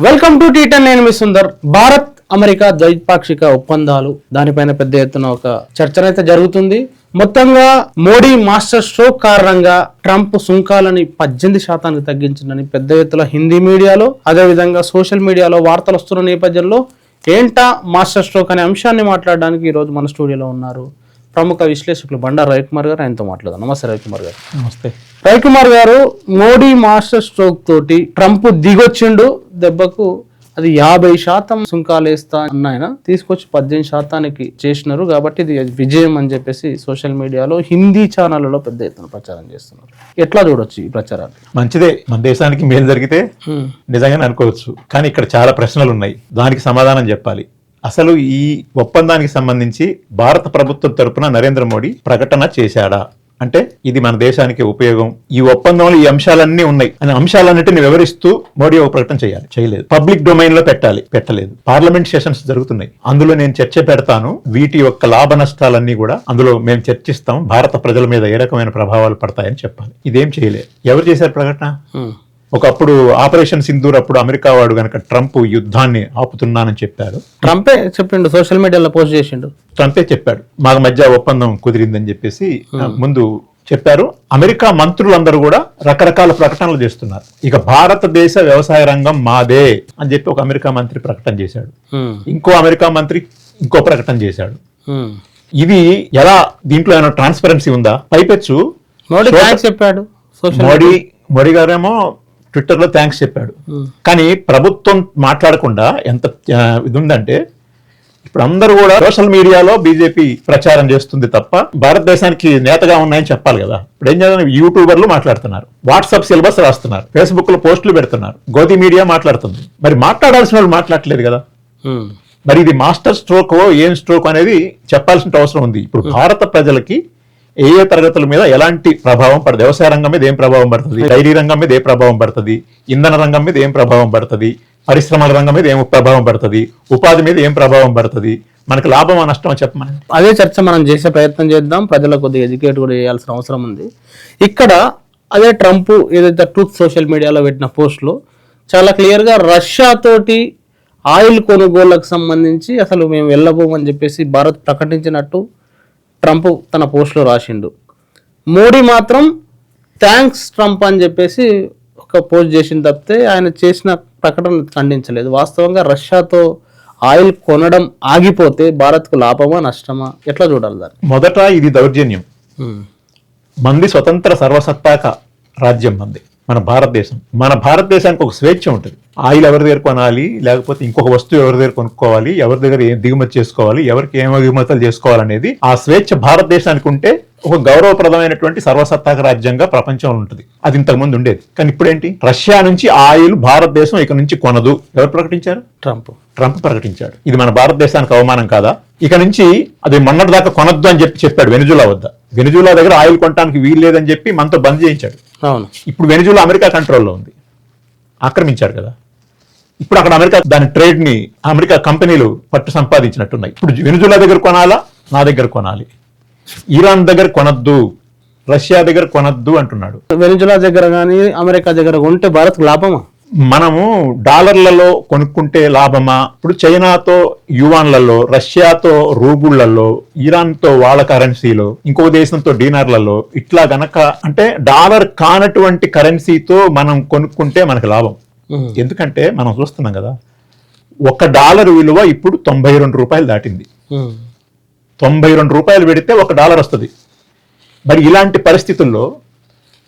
Welcome to టీటన్ నేను మీ Sundar. Bharat America ద్వైపాక్షిక ఒప్పందాలు. దానిపైన పెద్ద ఎత్తున ఒక చర్చనైతే జరుగుతుంది. మొత్తంగా మోడీ మాస్టర్ స్ట్రోక్ కారణంగా ట్రంప్ సుంకాలని పద్దెనిమిది శాతానికి తగ్గించిందని పెద్ద ఎత్తున హిందీ మీడియాలో అదేవిధంగా సోషల్ మీడియాలో వార్తలు వస్తున్న నేపథ్యంలో ఏంటా మాస్టర్ స్ట్రోక్ అనే అంశాన్ని మాట్లాడడానికి ఈరోజు మన స్టూడియోలో ఉన్నారు ప్రముఖ విశ్లేషకులు బండారు రవికుమార్ గారు. ఆయనతో మాట్లాడదాం. నమస్తే రవికుమార్ గారు. నమస్తే. రవికుమార్ గారు మోడీ మాస్టర్ స్ట్రోక్ తోటి ట్రంప్ దిగొచ్చిండు. దెబ్బకు అది యాభై శాతం సుంకాలు వేస్తా అన్న ఆయన తీసుకొచ్చి పద్దెనిమిది శాతానికి చేసినారు. కాబట్టి ఇది విజయం అని చెప్పేసి సోషల్ మీడియాలో హిందీ ఛానళ్ళలో పెద్ద ఎత్తున ప్రచారం చేస్తున్నారు. ఎట్లా చూడొచ్చు ఈ ప్రచారాన్ని? మంచిదే. మన దేశానికి మేలు జరిగితే నిజంగానే అనుకోవచ్చు. కానీ ఇక్కడ చాలా ప్రశ్నలు ఉన్నాయి. దానికి సమాధానం చెప్పాలి. అసలు ఈ ఒప్పందానికి సంబంధించి భారత ప్రభుత్వం తరపున నరేంద్ర మోడీ ప్రకటన చేశాడా? అంటే ఇది మన దేశానికి ఉపయోగం. ఈ ఒప్పందంలో ఈ అంశాలన్నీ ఉన్నాయి. అనే అంశాలన్నిటిని వివరిస్తూ మోడీ ఒక ప్రకటన చేయాలి. చేయలేదు. పబ్లిక్ డొమైన్లో పెట్టాలి. పెట్టలేదు. పార్లమెంట్ సెషన్స్ జరుగుతున్నాయి. అందులో నేను చర్చ పెడతాను. వీటి యొక్క లాభ నష్టాలన్నీ కూడా అందులో మేము చర్చిస్తాం. భారత ప్రజల మీద ఏ రకమైన ప్రభావాలు పడతాయని చెప్పాలి. ఇదేం చేయలేదు. ఎవరు చేశారు ప్రకటన? ఒకప్పుడు ఆపరేషన్ సింధూర్ అప్పుడు అమెరికా వాడు గనక ట్రంప్ యుద్ధాన్ని ఆపుతున్నానని చెప్పారు. ట్రంపే చెప్పిండు సోషల్ మీడియాలో పోస్ట్ చేసిండు. ట్రంపే చెప్పాడు. మాకు మధ్య ఒప్పందం కుదిరిందని చెప్పేసి ముందు చెప్పారు. అమెరికా మంత్రులందరూ కూడా రకరకాల ప్రకటనలు చేస్తున్నారు. ఇక భారతదేశ వ్యవసాయ రంగం మాదే అని చెప్పి ఒక అమెరికా మంత్రి ప్రకటన చేశాడు. ఇంకో అమెరికా మంత్రి ఇంకో ప్రకటన చేశాడు. ఇది ఎలా దీంట్లో ఏమైనా ట్రాన్స్పరెన్సీ ఉందా? పైపెచ్చు. మోడీ చెప్పాడు మోడీ మోడీ గారేమో ట్విట్టర్లో థ్యాంక్స్ చెప్పాడు. కానీ ప్రభుత్వం మాట్లాడకుండా ఎంత ఇది ఉందంటే ఇప్పుడు అందరూ కూడా సోషల్ మీడియాలో బీజేపీ ప్రచారం చేస్తుంది తప్ప భారతదేశానికి నేతగా ఉన్నాయని చెప్పాలి కదా. ఇప్పుడు ఏం చేయాలి యూట్యూబర్లు మాట్లాడుతున్నారు. వాట్సాప్ సిలబస్ రాస్తున్నారు. ఫేస్బుక్లో పోస్టులు పెడుతున్నారు. గోధి మీడియా మాట్లాడుతుంది. మరి మాట్లాడాల్సిన వాళ్ళు మాట్లాడలేదు కదా. మరి ఇది మాస్టర్ స్ట్రోక్ ఏం స్ట్రోక్ అనేది చెప్పాల్సిన అవసరం ఉంది. ఇప్పుడు భారత ప్రజలకి ఏ ఏ తరగతుల మీద ఎలాంటి ప్రభావం పడుతుంది వ్యవసాయ రంగం మీద ఏం ప్రభావం పడుతుంది? డైరీ రంగం మీద ఏ ప్రభావం పడుతుంది? ఇంధన రంగం మీద ఏం ప్రభావం పడుతుంది? పరిశ్రమల రంగం మీద ఏం ప్రభావం పడుతుంది? ఉపాధి మీద ఏం ప్రభావం పడుతుంది? మనకు లాభమా నష్టమా చెప్పమని అదే చర్చ మనం చేసే ప్రయత్నం చేద్దాం. ప్రజలకు కొద్దిగా ఎడ్యుకేట్ కూడా చేయాల్సిన అవసరం ఉంది. ఇక్కడ అదే ట్రంప్ ఏదైతే ట్రూత్ సోషల్ మీడియాలో పెట్టిన పోస్ట్లో చాలా క్లియర్గా రష్యా తోటి ఆయిల్ కొనుగోళ్ళకు సంబంధించి అసలు మేము వెళ్ళబోమని చెప్పేసి భారత్ ప్రకటించినట్టు ట్రంప్ తన పోస్ట్లో రాసిండు. మోడీ మాత్రం థ్యాంక్స్ ట్రంప్ అని చెప్పేసి ఒక పోస్ట్ చేసిన తప్పితే ఆయన చేసిన ప్రకటన ఖండించలేదు. వాస్తవంగా రష్యాతో ఆయిల్ కొనడం ఆగిపోతే భారత్కు లాభమా నష్టమా? ఎట్లా చూడాలి దాన్ని? మొదట ఇది దౌర్జన్యం. మంది స్వతంత్ర సర్వసత్తాక రాజ్యం మంది. మన భారతదేశం. మన భారతదేశానికి ఒక స్వేచ్ఛ ఉంటుంది. ఆయిల్ ఎవరి దగ్గర కొనాలి లేకపోతే ఇంకొక వస్తువు ఎవరి దగ్గర కొనుక్కోవాలి ఎవరి దగ్గర ఏం దిగుమతి చేసుకోవాలి ఎవరికి ఏం ఎగుమతులు చేసుకోవాలనేది ఆ స్వేచ్ఛ భారతదేశానికి ఉంటే ఒక గౌరవప్రదమైనటువంటి సర్వసత్తాక రాజ్యంగా ప్రపంచంలో ఉంటుంది. అది ఇంతకు ముందు ఉండేది. కానీ ఇప్పుడేంటి? రష్యా నుంచి ఆయిల్ భారతదేశం ఇక నుంచి కొనదు. ఎవరు ప్రకటించారు? ట్రంప్. ట్రంప్ ప్రకటించాడు. ఇది మన భారతదేశానికి అవమానం కాదా? ఇక నుంచి అది మొన్నటి దాకా కొనొద్దు అని చెప్పి చెప్పాడు వెనుజులా వద్ద. వెనుజులా దగ్గర ఆయిల్ కొనడానికి వీలు లేదని చెప్పి మనతో బంద్ చేయించాడు. అవును. ఇప్పుడు వెనుజులా అమెరికా కంట్రోల్లో ఉంది. ఆక్రమించారు కదా. ఇప్పుడు అక్కడ అమెరికా దాని ట్రేడ్ని అమెరికా కంపెనీలు పట్టు సంపాదించినట్టున్నాయి. ఇప్పుడు వెనుజులా దగ్గర కొనాలా? నా దగ్గర కొనాలి. ఇరాన్ దగ్గర కొనద్దు. రష్యా దగ్గర కొనద్దు అంటున్నాడు. వెనిజులా దగ్గర కానీ అమెరికా దగ్గర కొంటే భారత్కు లాభమా? మనము డాలర్లలో కొనుక్కుంటే లాభమా ఇప్పుడు చైనాతో యువాన్లలో రష్యాతో రూబుళ్ళలో ఇరాన్తో వాళ్ళ కరెన్సీలో ఇంకో దేశంతో డీనార్లలో ఇట్లా గనక అంటే డాలర్ కానటువంటి కరెన్సీతో మనం కొనుక్కుంటే మనకు లాభం. ఎందుకంటే మనం చూస్తున్నాం కదా ఒక డాలర్ విలువ ఇప్పుడు తొంభై రెండు రూపాయలు దాటింది. తొంభై రెండు రూపాయలు పెడితే ఒక డాలర్ వస్తుంది మరి ఇలాంటి పరిస్థితుల్లో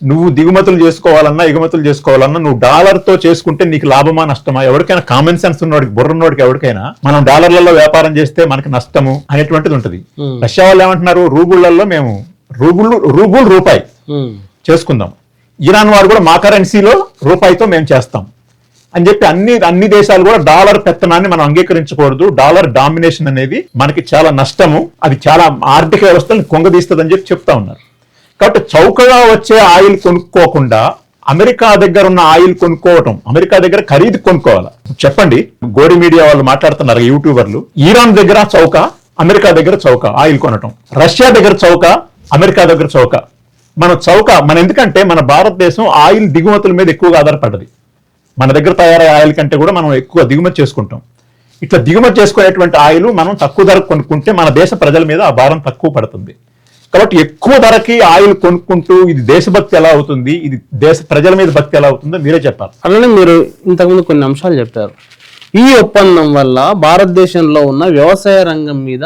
నువ్వు దిగుమతులు చేసుకోవాలన్నా ఎగుమతులు చేసుకోవాలన్నా నువ్వు డాలర్తో చేసుకుంటే నీకు లాభమా నష్టమా? ఎవరికైనా కామన్ సెన్స్ ఉన్నవాడికి బుర్రన్నోడికి ఎవరికైనా మనం డాలర్లలో వ్యాపారం చేస్తే మనకి నష్టము అనేటువంటిది ఉంటుంది. Hmm. రష్యా వాళ్ళు ఏమంటున్నారు? రూబుళ్ళలో మేము రూబుల్ రూబుల్ రూపాయి ఉమ్. చేసుకుందాం. ఇరాన్ వారు కూడా మా కరెన్సీలో రూపాయితో మేము చేస్తాం. అని చెప్పి అన్ని అన్ని దేశాలు కూడా డాలర్ పెత్తనాన్ని మనం అంగీకరించకూడదు. డాలర్ డామినేషన్ అనేది మనకి చాలా నష్టము. అది చాలా ఆర్థిక వ్యవస్థను కొంగదీస్తుందని చెప్పి చెప్తా ఉన్నారు. కాబట్టి చౌకగా వచ్చే ఆయిల్ కొనుక్కోకుండా అమెరికా దగ్గర ఉన్న ఆయిల్ కొనుక్కోవటం అమెరికా దగ్గర ఖరీదు కొనుక్కోవాలి? చెప్పండి. గోడి మీడియా వాళ్ళు మాట్లాడుతున్నారు యూట్యూబర్లు. ఈరాన్ దగ్గర చౌక అమెరికా దగ్గర చౌక ఆయిల్ కొనటం. రష్యా దగ్గర చౌక అమెరికా దగ్గర చౌక. మన చౌక మన ఎందుకంటే మన భారతదేశం ఆయిల్ దిగుమతుల మీద ఎక్కువగా ఆధారపడ్డది. మన దగ్గర తయారయ్యే ఆయిల్ కంటే కూడా మనం ఎక్కువ దిగుమతి చేసుకుంటాం. ఇట్లా దిగుమతి చేసుకునేటువంటి ఆయిల్ మనం తక్కువ ధరకు కొనుక్కుంటే మన దేశ ప్రజల మీద ఆ భారం తక్కువ పడుతుంది. కాబట్టి ఎక్కువ ధరకి ఆయిల్ కొనుక్కుంటూ ఇది దేశభక్తి ఎలా అవుతుంది ఇది దేశ ప్రజల మీద భక్తి ఎలా అవుతుందో మీరే చెప్పాలి. అలానే మీరు ఇంతకుముందు కొన్ని అంశాలు చెప్పారు. ఈ ఒప్పందం వల్ల భారతదేశంలో ఉన్న వ్యవసాయ రంగం మీద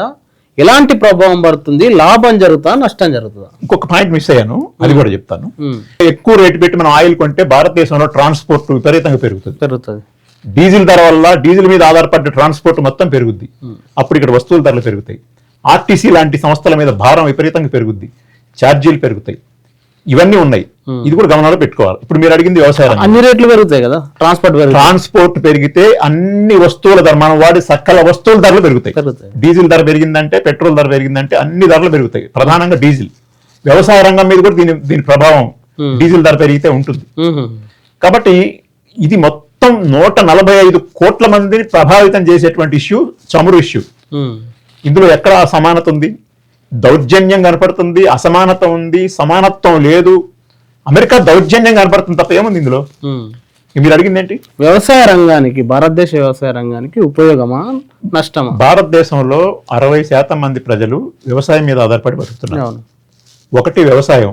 ఎలాంటి ప్రభావం పడుతుంది లాభం జరుగుతా నష్టం జరుగుతుందా? ఇంకొక పాయింట్ మిస్ అయ్యాను అది కూడా చెప్తాను. ఎక్కువ రేటు పెట్టి మనం ఆయిల్ కొంటే భారతదేశంలో ట్రాన్స్పోర్ట్ విపరీతంగా పెరుగుతుంది. పెరుగుతుంది. డీజిల్ ధర వల్ల డీజిల్ మీద ఆధారపడ్డ ట్రాన్స్పోర్ట్ మొత్తం పెరుగుద్ది. అప్పుడు ఇక్కడ వస్తువుల ధరలు పెరుగుతాయి. ఆర్టీసీ లాంటి సంస్థల మీద భారం విపరీతంగా పెరుగుద్ది. ఛార్జీలు పెరుగుతాయి. ఇవన్నీ ఉన్నాయి. ఇది కూడా గమనంలో పెట్టుకోవాలి. ఇప్పుడు మీరు అడిగింది వ్యవసాయ. అన్ని రేట్లు పెరుగుతాయి కదా? ట్రాన్స్పోర్ట్ ట్రాన్స్పోర్ట్ పెరిగితే అన్ని వస్తువుల ధర మనం వాడే సకల వస్తువుల ధరలు పెరుగుతాయి. డీజిల్ ధర పెరిగిందంటే పెట్రోల్ ధర పెరిగిందంటే అన్ని ధరలు పెరుగుతాయి. ప్రధానంగా డీజిల్. వ్యవసాయ రంగం మీద కూడా దీని దీని ప్రభావం డీజిల్ ధర పెరిగితే ఉంటుంది. ఉహు, కాబట్టి ఇది మొత్తం నూట నలభై ఐదు కోట్ల మందిని ప్రభావితం చేసేటువంటి ఇష్యూ చమురు ఇష్యూ. ఇందులో ఎక్కడ అసమానత ఉంది? దౌర్జన్యం కనపడుతుంది అసమానత ఉంది సమానత్వం లేదు. అమెరికా దౌర్జన్యం కనపడుతుంది తప్ప ఏముంది ఇందులో. మీరు అడిగింది ఏంటి? వ్యవసాయ రంగానికి భారతదేశ వ్యవసాయ రంగానికి ఉపయోగమా నష్టమా? భారతదేశంలో అరవై శాతం మంది ప్రజలు వ్యవసాయం మీద ఆధారపడి బతుకుతున్నారు. ఒకటి వ్యవసాయం.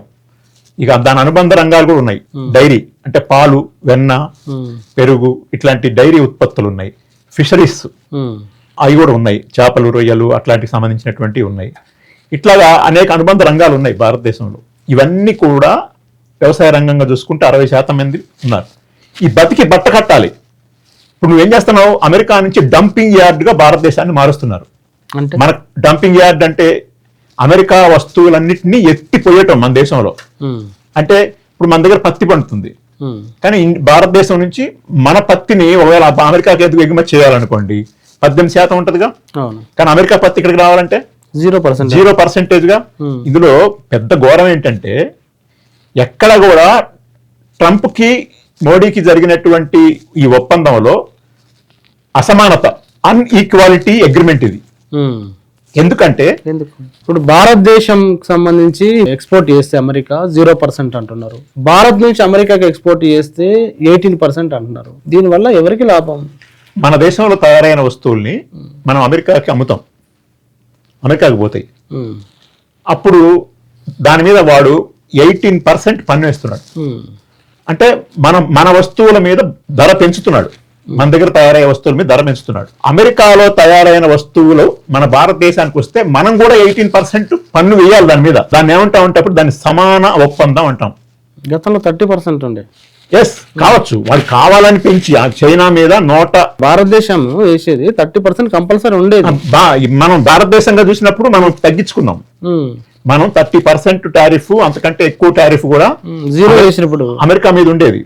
ఇక దాని అనుబంధ రంగాలు కూడా ఉన్నాయి. డైరీ అంటే పాలు వెన్న పెరుగు ఇట్లాంటి డైరీ ఉత్పత్తులు ఉన్నాయి. ఫిషరీస్. అవి కూడా ఉన్నాయి. చేపలు రొయ్యలు అట్లాంటికి సంబంధించినటువంటివి ఉన్నాయి. ఇట్లాగా అనేక అనుబంధ రంగాలు ఉన్నాయి భారతదేశంలో. ఇవన్నీ కూడా వ్యవసాయ రంగంగా చూసుకుంటే అరవై శాతం మంది ఉన్నారు. ఈ బతికి బట్ట కట్టాలి. ఇప్పుడు నువ్వేం చేస్తున్నావు? అమెరికా నుంచి డంపింగ్ యార్డ్గా భారతదేశాన్ని మారుస్తున్నారు. అంటే? మన డంపింగ్ యార్డ్ అంటే అమెరికా వస్తువులన్నింటినీ ఎత్తిపోయటం మన దేశంలో. అంటే ఇప్పుడు మన దగ్గర పత్తి పండుతుంది. కానీ భారతదేశం నుంచి మన పత్తిని ఒకవేళ అమెరికాకి ఎందుకు ఎగుమతి చేయాలనుకోండి? పద్దెనిమిది శాతం ఉంటుందిగా. కానీ అమెరికా పత్తి ఇక్కడికి రావాలంటే జీరో పర్సెంట్ జీరో పర్సెంటేజ్గా Hmm. ఇందులో పెద్ద ఘోరం ఏంటంటే ఎక్కడ కూడా ట్రంప్కి మోడీకి జరిగినటువంటి ఈ ఒప్పందంలో అసమానత అన్ఈక్వాలిటీ అగ్రిమెంట్ ఇది. ఎందుకంటే ఎందుకు? ఇప్పుడు భారతదేశం సంబంధించి ఎక్స్పోర్ట్ చేస్తే అమెరికా జీరో పర్సెంట్ అంటున్నారు. భారత్ నుంచి అమెరికాకి ఎక్స్పోర్ట్ చేస్తే ఎయిటీన్ పర్సెంట్ అంటున్నారు. దీనివల్ల ఎవరికి లాభం? మన దేశంలో తయారైన వస్తువుల్ని మనం అమెరికాకి అమ్ముతాం. అమెరికాకి పోతాయి. అప్పుడు దాని మీద వాడు ఎయిటీన్ పర్సెంట్ పన్ను వేస్తున్నాడు. అంటే మనం మన వస్తువుల మీద ధర పెంచుతున్నాడు. మన దగ్గర తయారయ్యే వస్తువుల మీద ధర పెంచుతున్నాడు. అమెరికాలో తయారైన వస్తువులు మన భారతదేశానికి వస్తే మనం కూడా ఎయిటీన్ పర్సెంట్ పన్ను వేయాలి దాని మీద. దాన్ని ఏమంటాం అంటే అప్పుడు దాన్ని సమాన ఒప్పందం అంటాం. గతంలో థర్టీ పర్సెంట్ ఉండే. ఎస్ కావచ్చు. వాడు కావాలని పెంచి ఆ చైనా మీద నోట భారతదేశం వేసేది థర్టీ పర్సెంట్ కంపల్సరీ ఉండేది. మనం భారతదేశంగా చూసినప్పుడు మనం తగ్గించుకున్నాం. మనం థర్టీ పర్సెంట్ టారిఫ్ అంతకంటే ఎక్కువ టారిఫ్ కూడా జీరో వేసినప్పుడు. అమెరికా మీద ఉండేది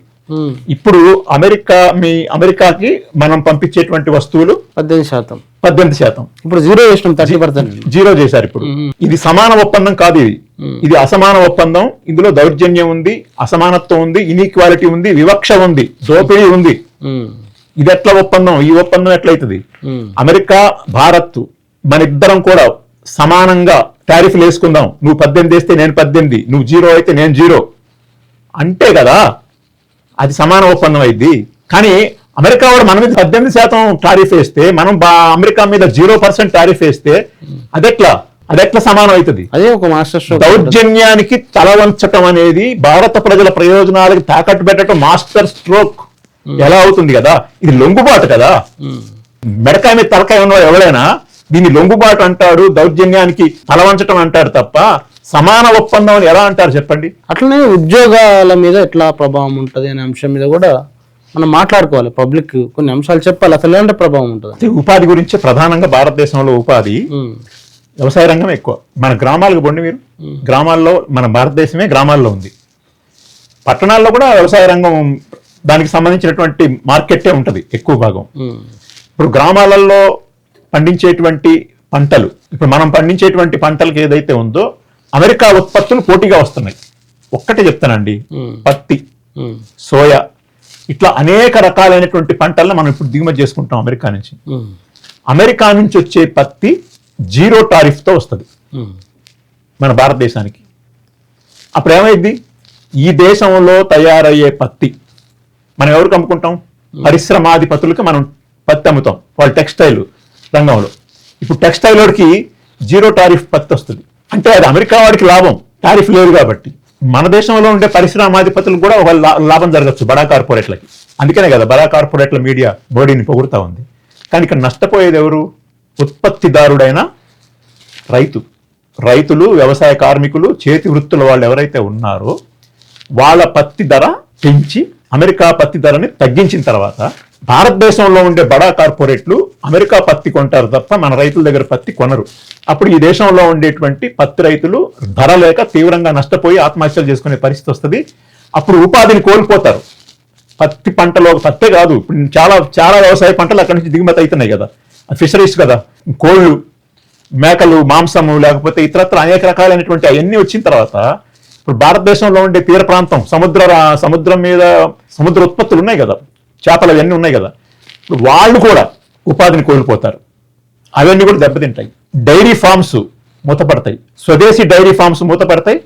ఇప్పుడు అమెరికా మీ అమెరికాకి మనం పంపించేటువంటి వస్తువులు పద్దెనిమిది శాతం. పద్దెనిమిది శాతం. ఇప్పుడు జీరో థర్టీ పర్సెంట్. జీరో చేశారు ఇప్పుడు. ఇది సమాన ఒప్పందం కాదు ఇది. ఇది అసమాన ఒప్పందం. ఇందులో దౌర్జన్యం ఉంది అసమానత్వం ఉంది ఇన్ఈక్వాలిటీ ఉంది వివక్ష ఉంది దోపిడీ ఉంది. ఇది ఎట్లా ఒప్పందం? ఈ ఒప్పందం ఎట్లయితుంది? అమెరికా భారత్ మన ఇద్దరం కూడా సమానంగా టారిఫ్లు వేసుకుందాం. నువ్వు పద్దెనిమిది వేస్తే నేను పద్దెనిమిది నువ్వు జీరో అయితే నేను జీరో. అంటే కదా? అది సమాన ఒప్పందం అయింది. కానీ అమెరికా వాడు మన మీద పద్దెనిమిది శాతం టారిఫ్ వేస్తే మనం అమెరికా మీద జీరో పర్సెంట్ టారిఫ్ వేస్తే అదెట్లా? అదెట్లా సమానం అవుతుంది? అదే ఒక మాస్టర్ స్ట్రోక్ దౌర్జన్యానికి తల వంచటం అనేది భారత ప్రజల ప్రయోజనాలకు తాకట్టు పెట్టడం మాస్టర్ స్ట్రోక్. ఎలా అవుతుంది కదా? ఇది లొంగుబాటు కదా? మెడకాయ మీద తలకాయ ఉన్నవాడు ఎవరైనా దీన్ని లొంగుబాటు అంటాడు దౌర్జన్యానికి తల వంచటం అంటాడు తప్ప సమాన ఒప్పందం అని ఎలా అంటారు చెప్పండి? అట్లనే ఉద్యోగాల మీద ఎట్లా ప్రభావం ఉంటుంది అనే అంశం మీద కూడా మనం మాట్లాడుకోవాలి. పబ్లిక్ కొన్ని అంశాలు చెప్పాలి. అసలు ఎలాంటి ప్రభావం ఉంటుంది? ఉపాధి గురించి ప్రధానంగా భారతదేశంలో ఉపాధి వ్యవసాయ రంగం ఎక్కువ. మన గ్రామాలకు పోండి మీరు. గ్రామాల్లో మన భారతదేశమే గ్రామాల్లో ఉంది. పట్టణాల్లో కూడా వ్యవసాయ రంగం దానికి సంబంధించినటువంటి మార్కెటే ఉంటుంది ఎక్కువ భాగం. ఇప్పుడు గ్రామాలలో పండించేటువంటి పంటలు ఇప్పుడు మనం పండించేటువంటి పంటలకు ఏదైతే ఉందో అమెరికా ఉత్పత్తులు పోటీగా వస్తున్నాయి. ఒక్కటే చెప్తానండి. పత్తి సోయా ఇట్లా అనేక రకాలైనటువంటి పంటలను మనం ఇప్పుడు దిగుమతి చేసుకుంటాం అమెరికా నుంచి. అమెరికా నుంచి వచ్చే పత్తి జీరో టారిఫ్తో వస్తుంది. మన భారతదేశానికి. అప్పుడు ఏమైంది? ఈ దేశంలో తయారయ్యే పత్తి మనం ఎవరికి అమ్ముకుంటాం? పరిశ్రమాధిపతులకి మనం పత్తి అమ్ముతాం. వాళ్ళు టెక్స్టైల్ రంగంలో. ఇప్పుడు టెక్స్టైల్ వాడికి జీరో టారిఫ్ పత్తి వస్తుంది. అంటే అది అమెరికా వాడికి లాభం. టారిఫ్ లేదు కాబట్టి. మన దేశంలో ఉండే పరిశ్రమాధిపతులకు కూడా ఒక లా- లాభం జరగచ్చు బడా కార్పొరేట్లకి. అందుకనే కదా బడా కార్పొరేట్ల మీడియా మోడీని పొగుడుతూ ఉంది. కానీ ఇక్కడ నష్టపోయేది ఎవరు? ఉత్పత్తిదారుడైన రైతు. రైతులు వ్యవసాయ కార్మికులు చేతి వృత్తుల వాళ్ళు ఎవరైతే ఉన్నారో వాళ్ళ పత్తి ధర పెంచి అమెరికా పత్తి ధరని తగ్గించిన తర్వాత భారతదేశంలో ఉండే బడా కార్పొరేట్లు అమెరికా పత్తి కొంటారు తప్ప మన రైతుల దగ్గర పత్తి కొనరు. అప్పుడు ఈ దేశంలో ఉండేటువంటి పత్తి రైతులు ధర లేక తీవ్రంగా నష్టపోయి ఆత్మహత్యలు చేసుకునే పరిస్థితి వస్తుంది. అప్పుడు ఉపాధిని కోల్పోతారు. పత్తి పంటలో పత్తే కాదు. ఇప్పుడు చాలా చాలా వ్యవసాయ పంటలు అక్కడి నుంచి దిగుమతి అవుతున్నాయి కదా. ఫిషరీస్ కదా. కోళ్ళు మేకలు మాంసము లేకపోతే ఇతరత్ర అనేక రకాలైనటువంటి అవన్నీ వచ్చిన తర్వాత ఇప్పుడు భారతదేశంలో ఉండే తీర ప్రాంతం సముద్ర సముద్రం మీద సముద్ర ఉత్పత్తులు ఉన్నాయి కదా. చేపలు అవన్నీ ఉన్నాయి కదా. ఇప్పుడు వాళ్ళు కూడా ఉపాధిని కోల్పోతారు. అవన్నీ కూడా దెబ్బతింటాయి. డైరీ ఫార్మ్స్ మూతపడతాయి. స్వదేశీ డైరీ ఫార్మ్స్ మూతపడతాయి.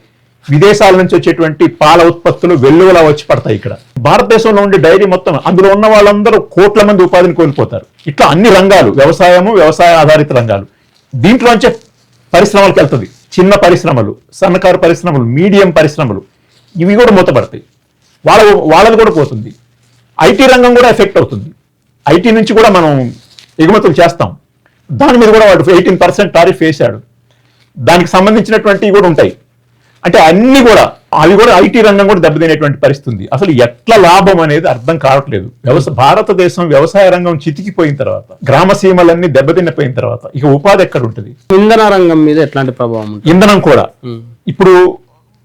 విదేశాల నుంచి వచ్చేటువంటి పాల ఉత్పత్తులు వెల్లువలా వచ్చి పడతాయి ఇక్కడ. భారతదేశంలో ఉండే డైరీ మొత్తం అందులో ఉన్న వాళ్ళందరూ కోట్ల మంది ఉపాధిని కోల్పోతారు. ఇట్లా అన్ని రంగాలు వ్యవసాయము వ్యవసాయ ఆధారిత రంగాలు. దీంట్లోంచే పరిశ్రమలకు వెళ్తుంది. చిన్న పరిశ్రమలు సన్నకారు పరిశ్రమలు మీడియం పరిశ్రమలు. ఇవి కూడా మూతపడతాయి. వాళ్ళ వాళ్ళది కూడా పోతుంది. ఐటీ రంగం కూడా ఎఫెక్ట్ అవుతుంది. ఐటీ నుంచి కూడా మనం ఎగుమతులు చేస్తాం. దాని మీద కూడా వాడు ఎయిటీన్ పర్సెంట్ టారిఫ్ వేశాడు. దానికి సంబంధించినటువంటివి కూడా ఉంటాయి. అంటే అన్ని కూడా అవి కూడా ఐటీ రంగం కూడా దెబ్బతినేటువంటి పరిస్థితి ఉంది అసలు ఎట్లా లాభం అనేది అర్థం కావట్లేదు. వ్యవసాయ భారతదేశం వ్యవసాయ రంగం చితికిపోయిన తర్వాత గ్రామ సీమలన్నీ దెబ్బతిన్నపోయిన తర్వాత ఇక ఉపాధి ఎక్కడ ఉంటుంది? ఇంధన రంగం మీద ఎట్లాంటి ప్రభావం ఇంధనం కూడా. ఇప్పుడు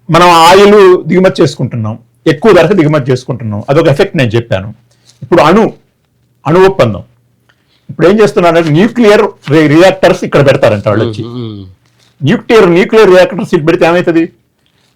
మనం ఆయిల్ దిగుమతి చేసుకుంటున్నాం. ఎక్కువ ధరకు దిగుమతి చేసుకుంటున్నాం. అదొక ఎఫెక్ట్ నేను చెప్పాను. ఇప్పుడు అణు అణు ఒప్పందం. ఇప్పుడు ఏం చేస్తున్నారంటే న్యూక్లియర్ రియాక్టర్స్ ఇక్కడ పెడతారంట వాళ్ళు వచ్చి. న్యూక్లియర్ న్యూక్లియర్ రియాక్టర్స్ ఇటు పెడితే ఏమవుతుంది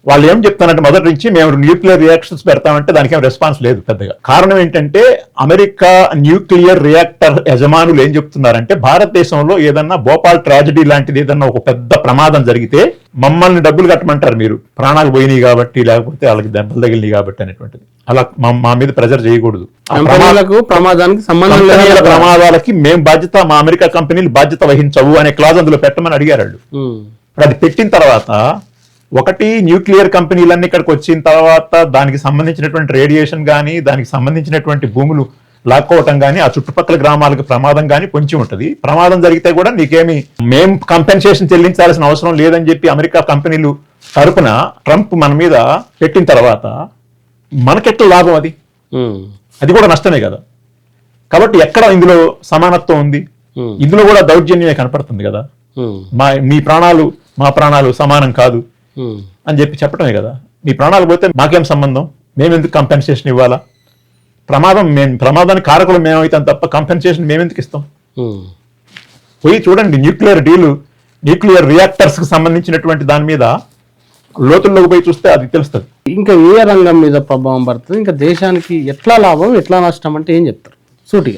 వాళ్ళు ఏం చెప్తానంటే మొదటి నుంచి మేము న్యూక్లియర్ రియాక్టర్స్ పెడతామంటే దానికి ఏం రెస్పాన్స్ లేదు పెద్దగా. కారణం ఏంటంటే అమెరికా న్యూక్లియర్ రియాక్టర్ యజమానులు ఏం చెప్తున్నారంటే భారతదేశంలో ఏదన్నా భోపాల్ ట్రాజడీ లాంటిది ఏదన్నా ఒక పెద్ద ప్రమాదం జరిగితే మమ్మల్ని డబ్బులు కట్టమంటారు మీరు. ప్రాణాలు పోయినాయి కాబట్టి లేకపోతే వాళ్ళకి దెబ్బలు తగిలినాయి కాబట్టి అనేటువంటిది. అలా మా- మీద ప్రెజర్ చేయకూడదు. ప్రమాదానికి సంబంధం ప్రమాదాలకి మేము బాధ్యత మా అమెరికా కంపెనీలు బాధ్యత వహించవు అనే క్లాజ్ అందులో పెట్టమని అడిగారు వాళ్ళు. ఇప్పుడు అది పెట్టిన తర్వాత ఒకటి న్యూక్లియర్ కంపెనీలన్నీ ఇక్కడికి వచ్చిన తర్వాత దానికి సంబంధించినటువంటి రేడియేషన్ కానీ దానికి సంబంధించినటువంటి భూములు లాక్కోవటం కానీ ఆ చుట్టుపక్కల గ్రామాలకు ప్రమాదం కానీ పొంచి ఉంటుంది. ప్రమాదం జరిగితే కూడా నీకేమి మేం కంపెన్సేషన్ చెల్లించాల్సిన అవసరం లేదని చెప్పి అమెరికా కంపెనీలు తరపున ట్రంప్ మన మీద పెట్టిన తర్వాత మనకెట్లా లాభం అది. అది కూడా నష్టమే కదా. కాబట్టి ఎక్కడ ఇందులో సమానత్వం ఉంది. ఇందులో కూడా దౌర్జన్యమే కనపడుతుంది కదా. మా మీ ప్రాణాలు మా ప్రాణాలు సమానం కాదు. అని చెప్పి చెప్పడమే కదా. మీ ప్రాణాలు పోతే మాకేం సంబంధం? మేము ఎందుకు కంపెన్సేషన్ ఇవ్వాలా? ప్రమాదం మేము ప్రమాదానికి కారకులు మేమైతాం తప్ప కంపెన్సేషన్ మేము ఎందుకు ఇస్తాం. పోయి చూడండి న్యూక్లియర్ డీలు న్యూక్లియర్ రియాక్టర్స్కి సంబంధించినటువంటి దాని మీద లోతుల్లోకి పోయి చూస్తే అది తెలుస్తుంది. ఇంకా ఏ రంగం మీద ప్రభావం పడుతుంది? ఇంకా దేశానికి ఎట్లా లాభం ఎట్లా నష్టం అంటే ఏం చెప్తారు? సూటిగా.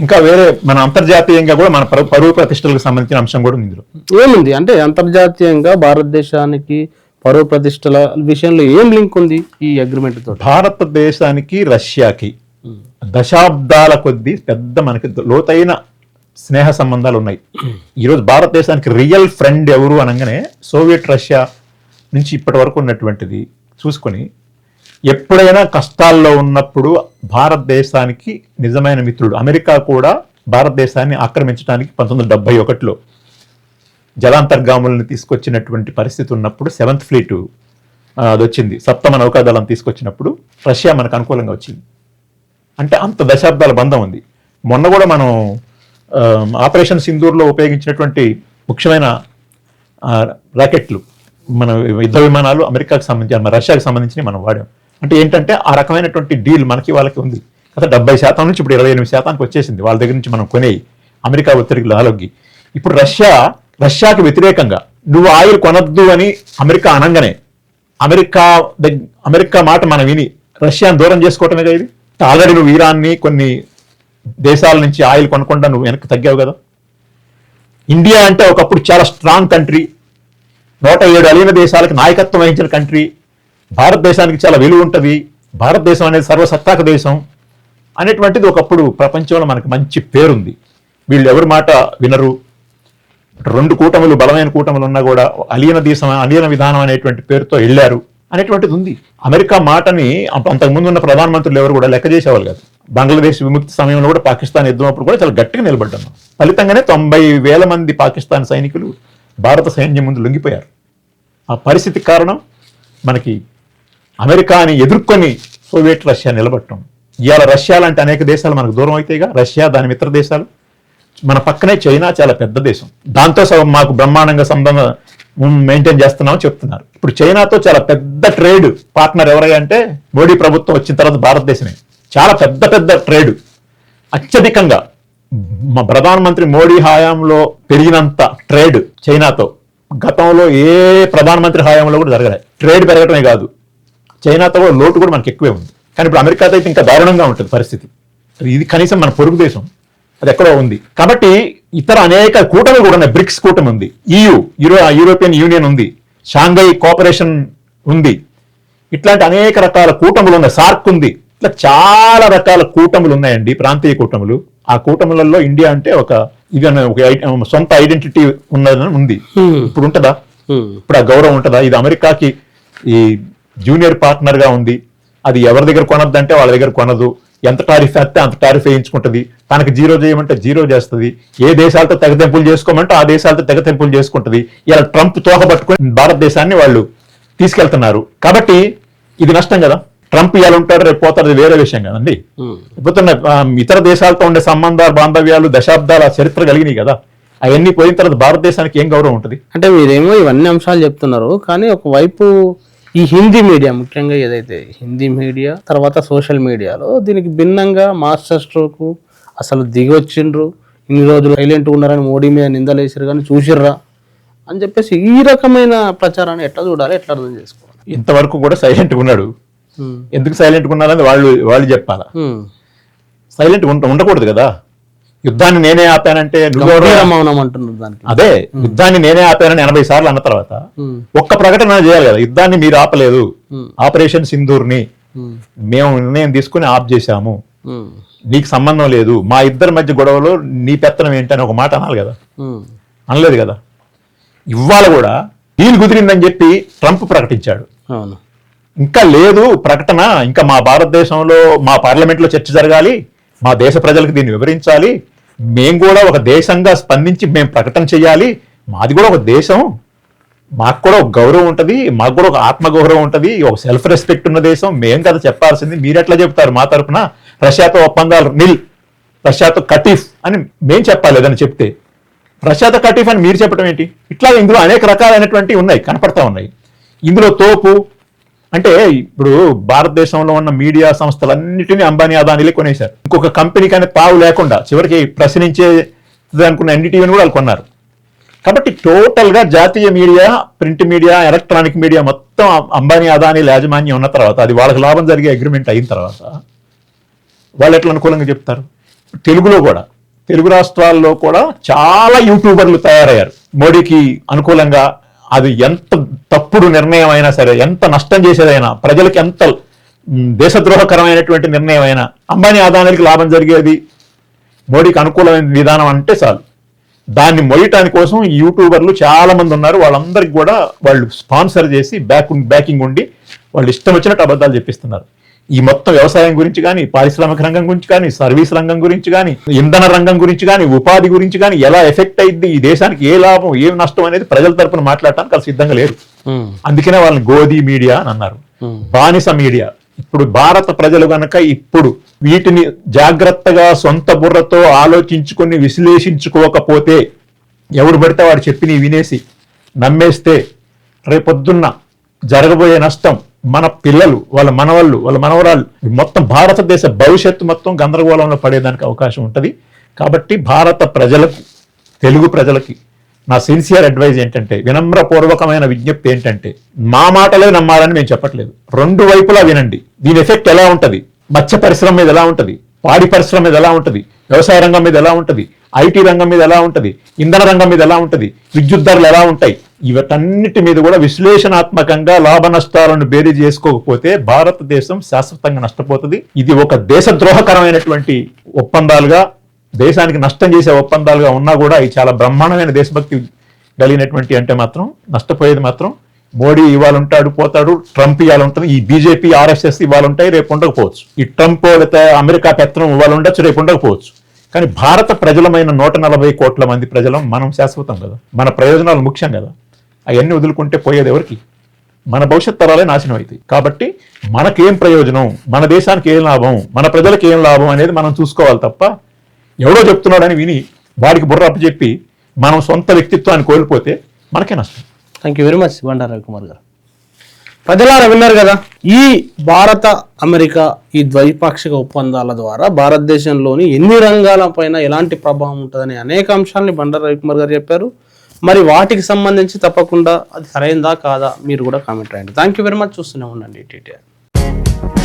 ఇంకా వేరే మన అంతర్జాతీయంగా కూడా మన పరు- పరువు ప్రతిష్టలకు సంబంధించిన అంశం కూడా ఉంది ఇందులో. ఏముంది? అంటే అంతర్జాతీయంగా భారతదేశానికి పరువు ప్రతిష్టల విషయంలో ఏం లింక్ ఉంది ఈ అగ్రిమెంట్ తోటి? భారతదేశానికి రష్యాకి. దశాబ్దాల కొద్దీ పెద్ద మనకి లోతైన స్నేహ సంబంధాలు ఉన్నాయి. ఈరోజు భారతదేశానికి రియల్ ఫ్రెండ్ ఎవరు అనగానే సోవియట్ రష్యా నుంచి ఇప్పటి వరకు ఉన్నటువంటిది చూసుకొని ఎప్పుడైనా కష్టాల్లో ఉన్నప్పుడు భారతదేశానికి నిజమైన మిత్రుడు. అమెరికా కూడా భారతదేశాన్ని ఆక్రమించడానికి పంతొమ్మిది వందల డెబ్బై ఒకటిలో జలాంతర్గాములను తీసుకొచ్చినటువంటి పరిస్థితి ఉన్నప్పుడు సెవెంత్ ఫ్లీటు అది వచ్చింది సప్తమ నౌకాదళం తీసుకొచ్చినప్పుడు రష్యా మనకు అనుకూలంగా వచ్చింది. అంటే అంత దశాబ్దాల బంధం ఉంది. మొన్న కూడా మనం ఆపరేషన్ సింధూర్లో ఉపయోగించినటువంటి ముఖ్యమైన రాకెట్లు మన యుద్ధ విమానాలు అమెరికాకు సంబంధించి మన రష్యాకి సంబంధించి మనం వాడాం. అంటే ఏంటంటే ఆ రకమైనటువంటి డీల్ మనకి వాళ్ళకి ఉంది. గత డెబ్బై శాతం నుంచి ఇప్పుడు ఇరవై ఎనిమిది శాతానికి వచ్చేసింది. వాళ్ళ దగ్గర నుంచి మనం కొనేయి. అమెరికా ఒత్తిడికి లాలొగ్గి. ఇప్పుడు రష్యా రష్యాకి వ్యతిరేకంగా నువ్వు ఆయిల్ కొనద్దు అని అమెరికా అనగానే అమెరికా అమెరికా మాట మనం విని రష్యాను దూరం చేసుకోవటమే కదా ఇది? ఆల్రెడీ నువ్వు ఇరాన్ని కొన్ని దేశాల నుంచి ఆయిల్ కొనకుండా నువ్వు వెనక్కి తగ్గావు కదా. ఇండియా అంటే ఒకప్పుడు చాలా స్ట్రాంగ్ కంట్రీ. నూట ఏడు అలీన దేశాలకు నాయకత్వం వహించిన కంట్రీ. భారతదేశానికి చాలా విలువ ఉంటుంది. భారతదేశం అనేది సర్వసత్తాక దేశం అనేటువంటిది ఒకప్పుడు ప్రపంచంలో మనకు మంచి పేరుంది. వీళ్ళు ఎవరి మాట వినరు. రెండు కూటములు బలమైన కూటములు ఉన్నా కూడా అలీన దేశం అలీన విధానం అనేటువంటి పేరుతో వెళ్ళారు. అనేటువంటిది ఉంది. అమెరికా మాటని అంతకుముందు ఉన్న ప్రధానమంత్రులు ఎవరు కూడా లెక్క చేసేవాళ్ళు కాదు. బంగ్లాదేశ్ విముక్తి సమయంలో కూడా పాకిస్తాన్ యుద్ధం అప్పుడు కూడా చాలా గట్టిగా నిలబడ్డాను ఫలితంగానే తొంభై వేల మంది పాకిస్తాన్ సైనికులు భారత సైన్యం ముందు లొంగిపోయారు. ఆ పరిస్థితి కారణం మనకి అమెరికాని ఎదుర్కొని సోవియట్ రష్యా నిలబట్టడం ఇవాళ రష్యా లాంటి అనేక దేశాలు మనకు దూరం అవుతాయిగా రష్యా దాని మిత్ర దేశాలు. మన పక్కనే చైనా చాలా పెద్ద దేశం. దాంతో మాకు బ్రహ్మాండంగా సంబంధం మెయింటైన్ చేస్తున్నామని చెప్తున్నారు. ఇప్పుడు చైనాతో చాలా పెద్ద ట్రేడ్ పార్ట్నర్ ఎవరై అంటే మోడీ ప్రభుత్వం వచ్చిన తర్వాత భారతదేశమే. చాలా పెద్ద పెద్ద ట్రేడ్. అత్యధికంగా మా ప్రధానమంత్రి మోడీ హయాంలో పెరిగినంత ట్రేడ్ చైనాతో. గతంలో ఏ ప్రధానమంత్రి హయాంలో కూడా జరగలే. ట్రేడ్ పెరగటమే కాదు. చైనాతో కూడా లోటు కూడా మనకి ఎక్కువే ఉంది. కానీ ఇప్పుడు అమెరికాతో అయితే ఇంకా దారుణంగా ఉంటుంది పరిస్థితి. ఇది కనీసం మన పొరుగు దేశం. అది ఎక్కడో ఉంది. కాబట్టి ఇతర అనేక కూటమి కూడా ఉన్నాయి. బ్రిక్స్ కూటమి ఉంది. EU యూరో యూరోపియన్ యూనియన్ ఉంది. షాంఘై కోఆపరేషన్ ఉంది. ఇట్లాంటి అనేక రకాల కూటములు ఉన్నాయి. సార్క్ ఉంది. ఇట్లా చాలా రకాల కూటములు ఉన్నాయండి. ప్రాంతీయ కూటములు. ఆ కూటములలో ఇండియా అంటే ఒక ఇది ఒక సొంత ఐడెంటిటీ ఉన్నదని ఉంది. ఇప్పుడు ఉంటుందా? Hmm. ఇప్పుడు ఆ గౌరవం ఉంటుందా? ఇది అమెరికాకి ఈ జూనియర్ పార్ట్నర్గా ఉంది. అది ఎవరి దగ్గర కొనద్దంటే వాళ్ళ దగ్గర కొనదు. ఎంత టారిఫ్ వేస్తే అంత టారిఫ్ వేయించుకుంటది. తనకి జీరో చేయమంటే జీరో చేస్తుంది. ఏ దేశాలతో తెగతెంపులు చేసుకోమంటే ఆ దేశాలతో తెగతెంపులు చేసుకుంటది. ఇలా ట్రంప్ తోక పట్టుకొని భారతదేశాన్ని వాళ్ళు తీసుకెళ్తున్నారు. కాబట్టి ఇది నష్టం కదా. ట్రంప్ ఇవాళ ఉంటాడు రేపు పోతాడు వేరే విషయం కదండి. ఆ, ఇతర దేశాలతో ఉండే సంబంధాలు బాంధవ్యాలు దశాబ్దాల చరిత్ర కలిగినాయి కదా. అవన్నీ పోయిన తర్వాత భారతదేశానికి ఏం గౌరవం ఉంటుంది? అంటే మీరేమో ఇవన్నీ అంశాలు చెప్తున్నారు. కానీ ఒకవైపు ఈ హిందీ మీడియా ముఖ్యంగా ఏదైతే హిందీ మీడియా తర్వాత సోషల్ మీడియాలో దీనికి భిన్నంగా మాస్టర్ స్ట్రోక్ అసలు దిగి వచ్చిండ్రు ఇన్ని రోజులు సైలెంట్ ఉన్నారని మోడీ మీద నిందలేసారు కానీ చూసిర్రా అని చెప్పేసి ఈ రకమైన ప్రచారాన్ని ఎట్లా చూడాలి ఎట్లా అర్థం చేసుకోవాలి? ఇంతవరకు కూడా సైలెంట్ ఉన్నాడు. ఎందుకు సైలెంట్ ఉన్నారని వాళ్ళు వాళ్ళు చెప్పాలా. సైలెంట్ ఉండ ఉండకూడదు కదా? యుద్ధాన్ని నేనే ఆపానంటే అదే యుద్ధాన్ని నేనే ఆపానని ఎనభై సార్లు అన్న తర్వాత. ఒక్క ప్రకటన చేయాలి కదా యుద్ధాన్ని మీరు ఆపలేదు. ఆపరేషన్ సింధూర్ని. మేము నిర్ణయం తీసుకుని ఆఫ్ చేశాము. నీకు సంబంధం లేదు మా ఇద్దరి మధ్య గొడవలో నీ పెత్తనం ఏంటని ఒక మాట అనాలి కదా. అనలేదు కదా ఇవాళ కూడా డీల్ కుదిరిందని చెప్పి ట్రంప్ ప్రకటించాడు ఇంకా లేదు ప్రకటన ఇంకా మా భారతదేశంలో మా పార్లమెంట్లో చర్చ జరగాలి మా దేశ ప్రజలకు దీన్ని వివరించాలి మేము కూడా ఒక దేశంగా స్పందించి మేము ప్రకటన చేయాలి. మాది కూడా ఒక దేశం. మాకు కూడా ఒక గౌరవం ఉంటుంది. మాకు కూడా ఒక ఆత్మగౌరవం ఉంటుంది. ఒక సెల్ఫ్ రెస్పెక్ట్ ఉన్న దేశం. మేం కదా చెప్పాల్సింది. మీరు ఎట్లా చెప్తారు మా తరపున? రష్యాతో ఒప్పందాలు నిల్. రష్యాతో కటీఫ్ అని మేం చెప్పాలి ఏదని చెప్తే. రష్యాతో కటీఫ్ అని మీరు చెప్పడం ఏంటి? ఇట్లా ఇందులో అనేక రకాలైనటువంటి ఉన్నాయి. కనపడతా ఉన్నాయి. ఇందులో తోపు అంటే ఇప్పుడు భారతదేశంలో ఉన్న మీడియా సంస్థలన్నిటినీ అంబానీ అదానీలే కొనేశారు. ఇంకొక కంపెనీకి అనే పావు లేకుండా చివరికి ప్రశ్నించే అనుకున్న ఎన్డీటీవీని కూడా వాళ్ళు కొన్నారు. కాబట్టి టోటల్గా జాతీయ media print media electronic media మొత్తం అంబానీ అదానీ యాజమాన్యం ఉన్న తర్వాత అది వాళ్ళకి లాభం జరిగే అగ్రిమెంట్ అయిన తర్వాత వాళ్ళు ఎట్లా అనుకూలంగా చెప్తారు? తెలుగులో కూడా తెలుగు రాష్ట్రాల్లో కూడా చాలా యూట్యూబర్లు తయారయ్యారు. మోడీకి అనుకూలంగా అది ఎంత తప్పుడు నిర్ణయం అయినా సరే ఎంత నష్టం చేసేదైనా ప్రజలకు ఎంత దేశద్రోహకరమైనటువంటి నిర్ణయం అయినా అంబానీ ఆదాయానికి లాభం జరిగేది మోడీకి అనుకూలమైన విధానం అంటే చాలు. దాన్ని మొయ్యటాని కోసం యూట్యూబర్లు చాలా మంది ఉన్నారు. వాళ్ళందరికీ కూడా వాళ్ళు స్పాన్సర్ చేసి బ్యాక్ బ్యాకింగ్ ఉండి వాళ్ళు ఇష్టం వచ్చినట్టు అబద్ధాలు చెప్పిస్తున్నారు. ఈ మొత్తం వ్యవసాయం గురించి కానీ పారిశ్రామిక రంగం గురించి కానీ సర్వీస్ రంగం గురించి కానీ ఇంధన రంగం గురించి కానీ ఉపాధి గురించి కానీ ఎలా ఎఫెక్ట్ అయింది ఈ దేశానికి ఏ లాభం ఏం నష్టం అనేది ప్రజల తరపున మాట్లాడటానికి వాళ్ళు సిద్ధంగా లేరు Hmm. అందుకనే వాళ్ళని గోధి మీడియా అని అన్నారు. బానిస మీడియా ఇప్పుడు భారత ప్రజలు గనక ఇప్పుడు వీటిని జాగ్రత్తగా సొంత బుర్రతో ఆలోచించుకొని విశ్లేషించుకోకపోతే ఎవడు పడితే వాడు చెప్పి వినేసి నమ్మేస్తే రేపొద్దున్న జరగబోయే నష్టం మన పిల్లలు వాళ్ళ మనవళ్ళు వాళ్ళ మనవరాళ్ళు మొత్తం భారతదేశ భవిష్యత్తు మొత్తం గందరగోళంలో పడేదానికి అవకాశం ఉంటుంది. కాబట్టి భారత ప్రజలకు తెలుగు ప్రజలకి నా సిన్సియర్ అడ్వైజ్ ఏంటంటే వినమ్రపూర్వకమైన విజ్ఞప్తి ఏంటంటే మా మాటలే నమ్మాలని మేము చెప్పట్లేదు. రెండు వైపులా వినండి. దీని ఎఫెక్ట్ ఎలా ఉంటుంది? మత్స్య పరిశ్రమ మీద ఎలా ఉంటుంది? పాడి పరిశ్రమ మీద ఎలా ఉంటుంది? వ్యవసాయ రంగం మీద ఎలా ఉంటుంది? ఐటీ రంగం మీద ఎలా ఉంటుంది? ఇంధన రంగం మీద ఎలా ఉంటుంది? విద్యుత్ ధరలు ఎలా ఉంటాయి? ఇవటన్నిటి మీద కూడా విశ్లేషణాత్మకంగా లాభ నష్టాలను బేరీ చేసుకోకపోతే భారతదేశం శాశ్వతంగా నష్టపోతుంది. ఇది ఒక దేశద్రోహకరమైనటువంటి ఒప్పందాలుగా దేశానికి నష్టం చేసే ఒప్పందాలుగా ఉన్నా కూడా ఇది చాలా బ్రహ్మాండమైన దేశభక్తి కలిగినటువంటి అంటే మాత్రం నష్టపోయేది మాత్రం మోడీ ఇవాళ ఉంటాడు పోతాడు ట్రంప్ ఇవాళ ఉంటుంది ఈ బీజేపీ ఆర్ఎస్ఎస్ ఇవాళ ఉంటాయి రేపు ఉండకపోవచ్చు. ఈ ట్రంప్ లేకపోతే అమెరికా పెత్తనం ఇవాళ ఉండొచ్చు రేపు ఉండకపోవచ్చు. కానీ భారత ప్రజలమైన నూట నలభై కోట్ల మంది ప్రజలం మనం శాశ్వతం కదా. మన ప్రయోజనాలు ముఖ్యం కదా. అవన్నీ వదులుకుంటే పోయేది ఎవరికి? మన భవిష్యత్ తరాలే నాశనం అవుతాయి కాబట్టి మనకేం ప్రయోజనం? మన దేశానికి ఏం లాభం? మన ప్రజలకు ఏం లాభం అనేది మనం చూసుకోవాలి తప్ప ఎవడో చెప్తున్నాడని విని వాడికి బుర్ర అప్పచెప్పి మనం సొంత వ్యక్తిత్వాన్ని కోల్పోతే మనకే నష్టం. Thank you very much Bandaru Ravikumar గారు. ప్రజలారా విన్నారు కదా? ఈ భారత అమెరికా ఈ ద్వైపాక్షిక ఒప్పందాల ద్వారా భారతదేశంలోని ఎన్ని రంగాలపైన ఎలాంటి ప్రభావం ఉంటుందని అనేక అంశాలని బండారు రవికుమార్ గారు చెప్పారు. మరి వాటికి సంబంధించి తప్పకుండా అది సరైందా కాదా మీరు కూడా కామెంట్ రాయండి. థ్యాంక్ యూ వెరీ మచ్ చూస్తూనే ఉండండి. టీటీఆర్